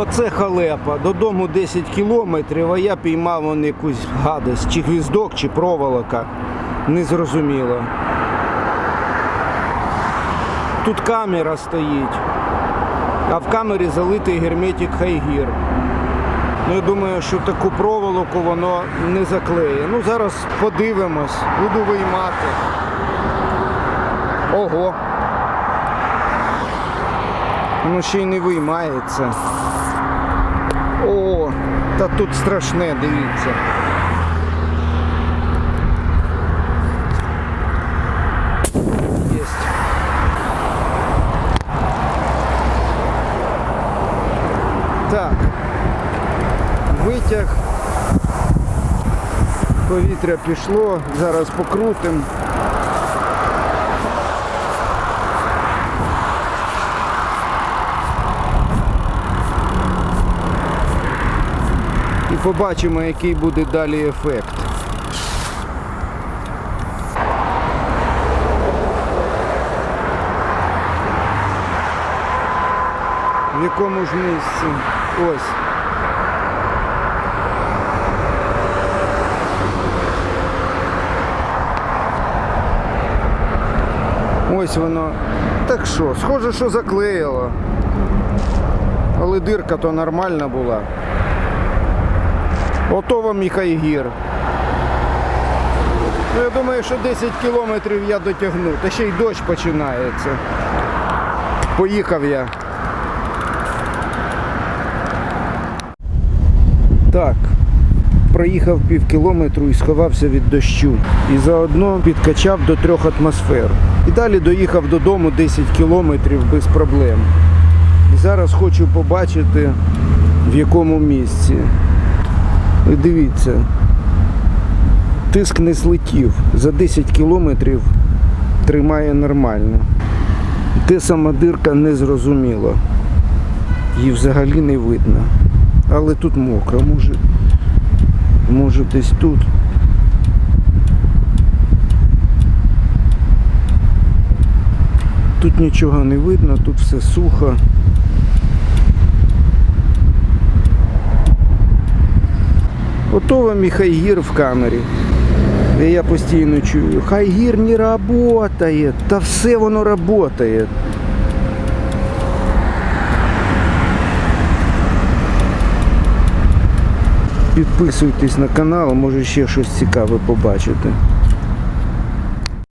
Оце халепа. Додому 10 кілометрів, а я піймав вон якусь гадость, чи гвіздок, чи проволока. Незрозуміло. Тут камера стоїть, а в камері залитий герметик хайгір. Ну, я думаю, що таку проволоку воно не заклеє. Ну, зараз подивимось, буду виймати. Ого. Воно ще й не виймається. О, та тут страшне, дивіться. Єсть. Так. Витяг. Повітря пішло, зараз покрутимо. Побачимо, який буде далі ефект. В якому ж місці? Ось. Ось воно. Так що, схоже, що заклеїло. Але дирка то нормальна була. Ото вам і хайгір. Ну, я думаю, що 10 кілометрів я дотягну. Та ще й дощ починається. Поїхав я. Так. Проїхав пів кілометру і сховався від дощу. І заодно підкачав до трьох атмосфер. І далі доїхав додому 10 кілометрів без проблем. І зараз хочу побачити, в якому місці. І дивіться, тиск не злетів. За 10 кілометрів тримає нормально. Де сама дирка не зрозуміла. Її взагалі не видно. Але тут мокро, може, може десь тут. Тут нічого не видно, тут все сухо. Ото вам і хайгір в камері. Де я постійно чую, хайгір не працює, та все воно працює. Підписуйтесь на канал, може ще щось цікаве побачите.